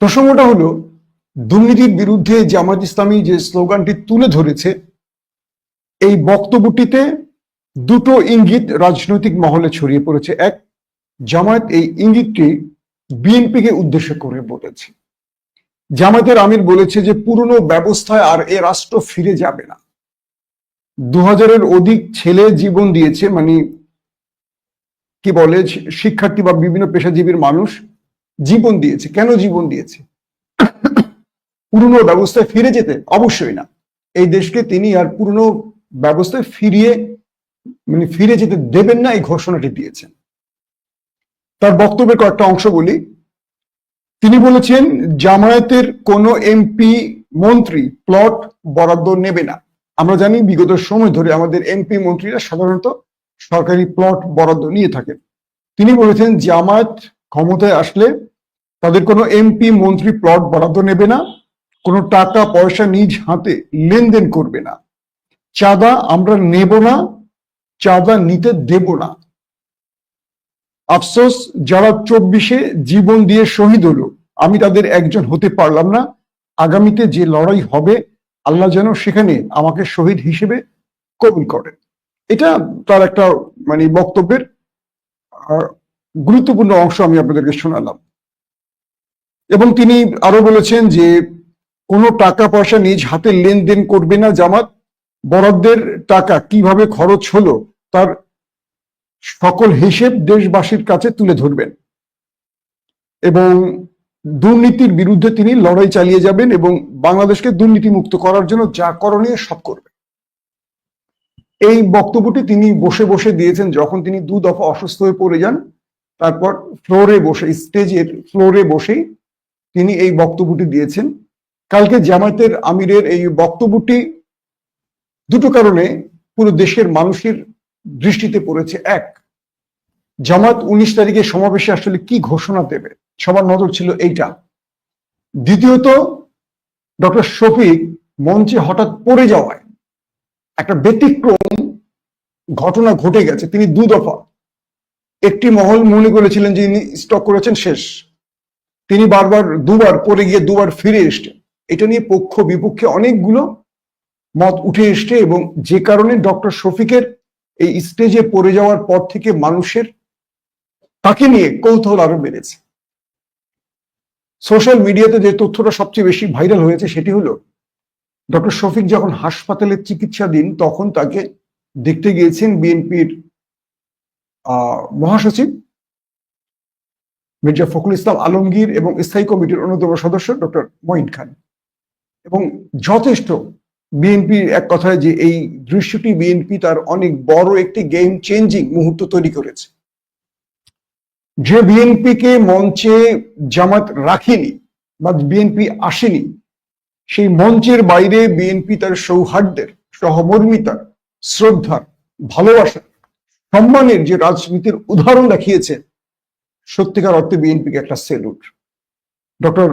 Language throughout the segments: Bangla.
প্রসঙ্গটা হলো, দুর্নীতির বিরুদ্ধে জামাত ইসলামী যে স্লোগানটি তুলে ধরেছে, এই বক্তব্যটিতে দুটো ইঙ্গিত রাজনৈতিক মহলে ছড়িয়ে পড়েছে। এক, জামায়াত এই ইঙ্গিতটি বিএনপিকে উদ্দেশ্য করে বলেছে। জামায়াতের আমির বলেছে যে, পুরনো ব্যবস্থায় আর এ রাষ্ট্র ফিরে যাবে না। দু হাজারের অধিক ছেলে জীবন দিয়েছে মানে কি বলে, শিক্ষার্থী বা বিভিন্ন পেশাজীবীর মানুষ। জীবন দিয়েছে। কেন জীবন দিয়েছে? পুরনো ব্যবস্থায় ফিরে যেতে অবশ্যই না। এই দেশকে তিনি আর পুরনো ব্যবস্থায় ফিরিয়ে মানে ফিরে যেতে দেবেন না এই ঘোষণাটি দিয়েছেন। তার বক্তব্যের কয়েকটা অংশ বলি। তিনি বলেছেন, জামায়াতের কোন এমপি মন্ত্রী প্লট বরাদ্দ নেবে না। আমরা জানি বিগত সময় ধরে আমাদের এমপি মন্ত্রীরা সাধারণত সরকারি প্লট বরাদ্দ নিয়ে থাকেন। তিনি বলেছেন, জামায়াত ক্ষমতায় আসলে তাদের কোনো এমপি মন্ত্রী প্লট বরাদ্দ নেবে না, কোনো টাকা, পয়সা নিজ হাতে লেনদেন করবে না। চাঁদা আমরা নেব না, চাঁদা নিতে দেব না। আফসোস, যারা চব্বিশে জীবন দিয়ে শহীদ হলো, আমি তাদের একজন হতে পারলাম না। আগামীতে যে লড়াই হবে, আল্লাহ যেন সেখানে আমাকে শহীদ হিসেবে কবুল করেন। এটা তার একটা মানে বক্তব্যের গুরুত্বপূর্ণ অংশ আমি আপনাদেরকে শোনালাম। এবং তিনি আরও বলেছেন যে, কোনো টাকা পয়সা নিজ হাতে লেনদেন করবে না জামাত, বরাদ্দের টাকা কীভাবে খরচ হলো তার সকল হিসেব দেশবাসীর কাছে তুলে ধরবেন। এবং দুর্নীতির বিরুদ্ধে তিনি লড়াই চালিয়ে যাবেন এবং বাংলাদেশকে দুর্নীতি মুক্ত করার জন্য যা করণীয় সব করবেন। এই বক্তব্যটি তিনি বসে বসে দিয়েছেন যখন তিনি দু দফা অসুস্থ হয়ে পড়ে যান। তারপর ফ্লোরে বসে স্টেজের ফ্লোরে বসেই তিনি এই বক্তব্যটি দিয়েছেন। কালকে জামায়াতের আমিরের এই বক্তব্যটি দুটো কারণে পুরো দেশের মানুষের দৃষ্টিতে পড়েছে। এক জামাত উনিশ তারিখে সমাবেশে আসলে কি ঘোষণা দেবে? সবার নজর ছিল এইটা। দ্বিতীয়ত, ডক্টর শফিক মঞ্চে হঠাৎ পড়ে যাওয়ায় একটা ব্যতিক্রম ঘটনা ঘটে গেছে। তিনি দু দফা একটি মহল মনে করেছিলেন যে ইনি স্টক করেছেন শেষ। তিনি বারবার, দুবার পরে গিয়ে দুবার ফিরে এসছেন। এটা নিয়ে পক্ষ বিপক্ষে অনেকগুলো মত উঠে এসছে এবং যে কারণে ডক্টর শফিকের এই স্টেজে পড়ে যাওয়ার পর থেকে মানুষের তাকে নিয়ে কৌতূহল আরও বেড়েছে। সোশ্যাল মিডিয়াতে যে তথ্যটা সবচেয়ে বেশি ভাইরাল হয়েছে সেটি হলো, ডক্টর শফিক যখন হাসপাতালে চিকিৎসাধীন, তখন তাকে দেখতে গিয়েছেন বিএনপির মহাসচিব মির্জা ফখরুল ইসলাম আলমগীর এবং স্থায়ী কমিটির অন্যতম সদস্য ডক্টর মঈন খান। এবং যথেষ্ট বিএনপি এক কথায় যে এই দৃশ্যটি বিএনপি তার অনেক বড় একটি গেম চেঞ্জিং মুহূর্ত তৈরি করেছে। যে বিএনপিকে মঞ্চে জামাত রাখেনি বা বিএনপি আসেনি, সেই মঞ্চের বাইরে বিএনপি তার সৌহার্দ্যের, সহমর্মিতার, শ্রদ্ধার, ভালোবাসার সম্মানের যে রাজনীতির উদাহরণ দেখিয়েছে, সত্যিকার অর্থে বিএনপিকে একটা সেলুট ডক্টর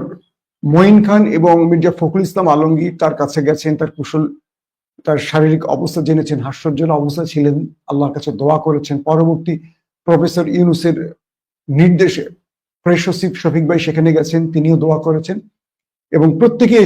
মঈন খান এবং মির্জা ফখরুল ইসলাম আলমগীর তার কাছে গেছেন, তার কুশল, তার শারীরিক অবস্থা জেনেছেন, হাস্যজ্জ্বল অবস্থা ছিলেন, আল্লাহর কাছে দোয়া করেছেন। পরবর্তী প্রফেসর ইউনুসের নির্দেশে প্রেস শফিক ভাই সেখানে গেছেন, তিনিও দোয়া করেছেন এবং প্রত্যেকে